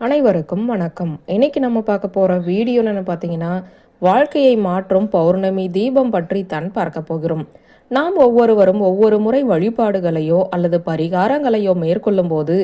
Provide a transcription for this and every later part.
அனைவருக்கும் வணக்கம். இன்னைக்கு நம்ம பார்க்க போகிற வீடியோ பார்த்தீங்கன்னா வாழ்க்கையை மாற்றும் பௌர்ணமி தீபம் பற்றி தான் பார்க்க போகிறோம். நாம் ஒவ்வொருவரும் ஒவ்வொரு முறை வழிபாடுகளையோ அல்லது பரிகாரங்களையோ மேற்கொள்ளும் போது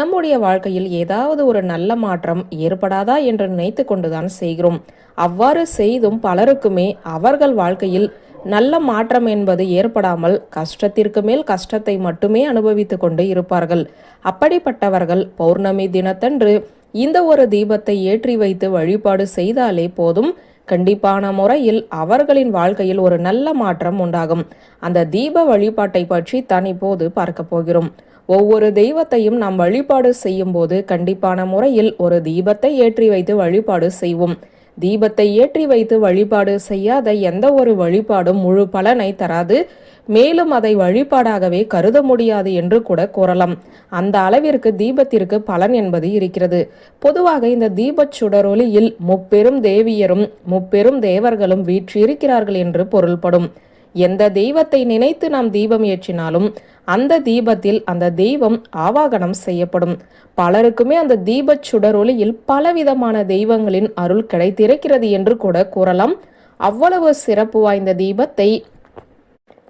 நம்முடைய வாழ்க்கையில் ஏதாவது ஒரு நல்ல மாற்றம் ஏற்படாதா என்று நினைத்து கொண்டுதான் செய்கிறோம். அவ்வாறு செய்தும் பலருக்குமே அவர்கள் வாழ்க்கையில் நல்ல மாற்றம் என்பது ஏற்படாமல் கஷ்டத்திற்கு மேல் கஷ்டத்தை மட்டுமே அனுபவித்துக் கொண்டு இருப்பார்கள். அப்படிப்பட்டவர்கள் பௌர்ணமி தினத்தன்று இந்த ஒரு தீபத்தை ஏற்றி வைத்து வழிபாடு செய்தாலே போதும். கண்டிப்பான முறையில் அவர்களின் வாழ்க்கையில் ஒரு நல்ல மாற்றம் உண்டாகும். அந்த தீப வழிபாட்டை பற்றி தான் இப்போது பார்க்க போகிறோம். ஒவ்வொரு தெய்வத்தையும் நாம் வழிபாடு செய்யும் போது கண்டிப்பான முறையில் ஒரு தீபத்தை ஏற்றி வைத்து வழிபாடு செய்வோம். தீபத்தை ஏற்றி வைத்து வழிபாடு செய்யாத எந்த ஒரு வழிபாடும் முழு பலனை தராது. மேலும் அதை வழிபாடாகவே கருத முடியாது என்று கூட கூறலாம். அந்த அளவிற்கு தீபத்திற்கு பலன் என்பது இருக்கிறது. பொதுவாக இந்த தீபச் சுடரொளியில் முப்பெரும் தேவியரும் முப்பெரும் தேவர்களும் வீற்றிருக்கிறார்கள் என்று பொருள்படும். எந்த தெய்வத்தை நினைத்து நாம் தீபம் ஏற்றினாலும் அந்த தீபத்தில் அந்த தெய்வம் ஆவாகனம் செய்யப்படும். பலருக்குமே அந்த தீபச் சுடரொளியில் பலவிதமான தெய்வங்களின் அருள் கிடைத்திருக்கிறது என்று கூட கூறலாம். அவ்வளவு சிறப்பு வாய்ந்த தீபத்தை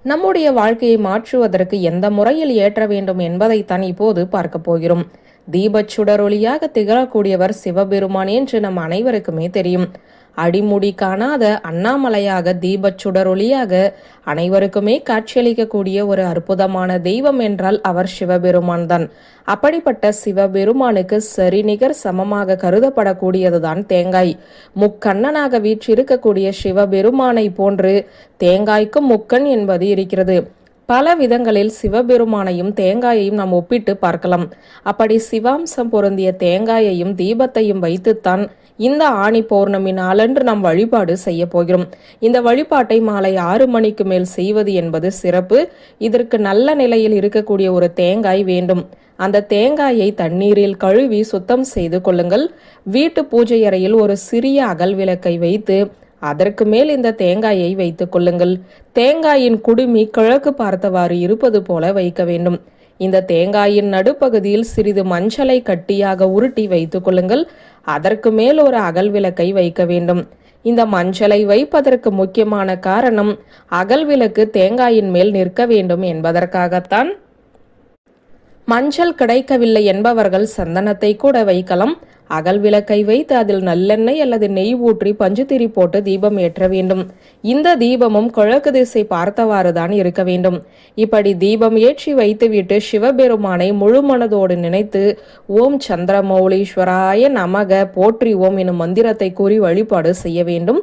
நம்முடைய வாழ்க்கையை மாற்றுவதற்கு எந்த முறையில் ஏற்ற வேண்டும் என்பதைத்தான் இப்போது பார்க்க போகிறோம். தீபச் சுடரொளியாக திகழக்கூடியவர் சிவபெருமான் என்று நம் அனைவருக்குமே தெரியும். அடிமுடி காணாத அண்ணாமலையாக தீபச் சுடரொளியாக அனைவருக்குமே காட்சியளிக்கக்கூடிய ஒரு அற்புதமான தெய்வம் என்றால் அவர் சிவபெருமான் தான். அப்படிப்பட்ட சிவபெருமானுக்கு சரிநிகர் சமமாக கருதப்படக்கூடியதுதான் தேங்காய். முக்கண்ணனாக வீற்றிருக்கக்கூடிய சிவபெருமானை போன்று தேங்காய்க்கும் முக்கன் என்பது இருக்கிறது. பல விதங்களில் சிவபெருமானையும் தேங்காயையும் நாம் ஒப்பிட்டு பார்க்கலாம். அப்படி சிவாம்சம் பொருந்திய தேங்காயையும் தீபத்தையும் வைத்துத்தான் இந்த ஆணி பௌர்ணமி நாளன்று நாம் வழிபாடு செய்ய போகிறோம். இந்த வழிபாட்டை மாலை ஆறு மணிக்கு மேல் செய்வது என்பது சிறப்பு. இதற்கு நல்ல நிலையில் இருக்கக்கூடிய ஒரு தேங்காய் வேண்டும். அந்த தேங்காயை தண்ணீரில் கழுவி சுத்தம் செய்து கொள்ளுங்கள். வீட்டு பூஜை அறையில் ஒரு சிறிய அகல் விளக்கை வைத்து அதற்கு மேல் இந்த தேங்காயை வைத்துக் கொள்ளுங்கள். தேங்காயின் குடுமி கிழக்கு பார்த்தவாறு இருப்பது போல வைக்க வேண்டும். இந்த தேங்காயின் நடுப்பகுதியில் சிறிது மஞ்சளை கட்டியாக உருட்டி வைத்துக் கொள்ளுங்கள். அதற்கு மேல் ஒரு அகல் விளக்கை வைக்க வேண்டும். இந்த மஞ்சளை வைப்பதற்கு முக்கியமான காரணம் அகல் விளக்கு தேங்காயின் மேல் நிற்க வேண்டும் என்பதற்காகத்தான். மஞ்சள் கிடைக்கவில்லை என்பவர்கள் சந்தனத்தை கூட வைக்கலாம். அகல் விளக்கை வைத்து அதில் நல்லெண்ணெய் அல்லது நெய் ஊற்றி பஞ்சுத்திரி போட்டு தீபம் ஏற்ற வேண்டும். இந்த தீபமும் கிழக்கு திசை பார்த்தவாறுதான் இருக்க வேண்டும். இப்படி தீபம் ஏற்றி வைத்துவிட்டு சிவபெருமானை முழு மனதோடு நினைத்து ஓம் சந்திரமௌலீஸ்வராய நமக போற்றி ஓம் எனும் மந்திரத்தை கூறி வழிபாடு செய்ய வேண்டும்.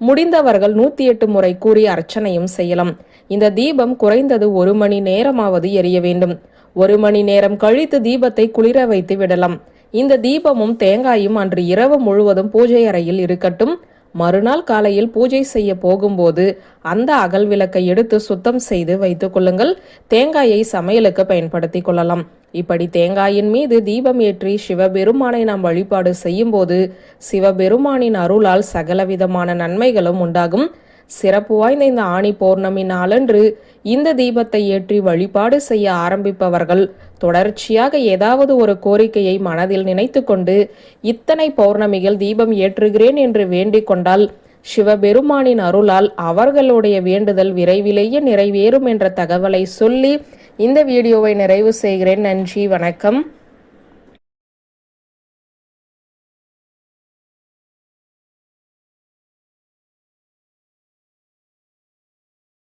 முடிந்தவர்கள் நூத்தி எட்டு முறை கூறி அர்ச்சனையும் செய்யலாம். இந்த தீபம் குறைந்தது ஒரு மணி நேரமாவது எரிய வேண்டும். ஒரு மணி நேரம் கழித்து தீபத்தை குளிர வைத்து விடலாம். இந்த தீபமும் தேங்காயும் அன்று இரவு முழுவதும் பூஜை அறையில் இருக்கட்டும். மறுநாள் காலையில் பூஜை செய்ய போகும்போது அந்த அகல் விளக்கை எடுத்து சுத்தம் செய்து வைத்துக் கொள்ளுங்கள். தேங்காயை சமையலுக்கு பயன்படுத்திக் கொள்ளலாம். இப்படி தேங்காயின் மீது தீபம் ஏற்றி சிவபெருமானை நாம் வழிபாடு செய்யும்போது சிவபெருமானின் அருளால் சகலவிதமான நன்மைகளும் உண்டாகும். சிறப்பு வாய்ந்த இந்த ஆணி பௌர்ணமி நாளன்று இந்த தீபத்தை ஏற்றி வழிபாடு செய்ய ஆரம்பிப்பவர்கள் தொடர்ச்சியாக ஏதாவது ஒரு கோரிக்கையை மனதில் நினைத்து கொண்டு இத்தனை பௌர்ணமிகள் தீபம் ஏற்றுகிறேன் என்று வேண்டிக் கொண்டால் சிவபெருமானின் அருளால் அவர்களுடைய வேண்டுதல் விரைவிலேயே நிறைவேறும் என்ற தகவலை சொல்லி இந்த வீடியோவை நிறைவு செய்கிறேன். நன்றி வணக்கம்.